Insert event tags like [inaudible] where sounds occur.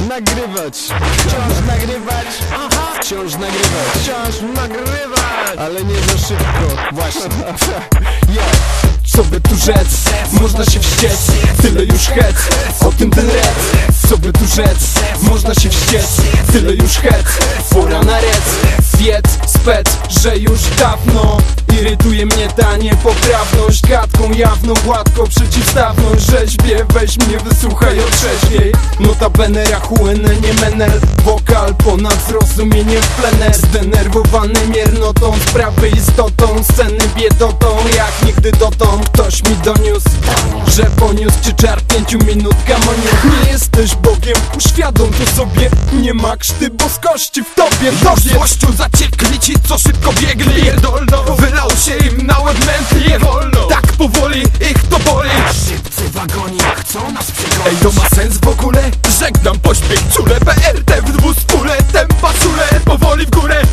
nagrywać. Wciąż nagrywać. Wciąż nagrywać. Wciąż nagrywać. Ale nie za szybko. Właśnie. [laughs] Yeah. Co by tu rzec? Można się wściec. Tyle już hec. O tym ten rec Co by tu rzec? Można się wściec. Tyle już hec. Pora na rec. Wiedz, spec, że już dawno Irytuje mnie ta niepoprawność jawną, gładko przeciwstawność Rzeźbie, weź mnie, wysłuchaj otrzeźwiej Notabene rachueny, nie menel. Wokal ponad zrozumieniem w plener. Zdenerwowany miernotą Sprawy istotą, sceny biedotą Jak nigdy dotąd. Ktoś mi doniósł Że poniósł cię czar pięciu minut. Gamoniu Nie jesteś Bogiem, uświadom to sobie. Nie ma krzty boskości w tobie. Już złością zaciekli ci, co szybko biegli. Pierdolno, wylał się im na łeb mętli co nas przychodzi Ej, to ma sens w ogóle? Żegnam pośpiech, czule BR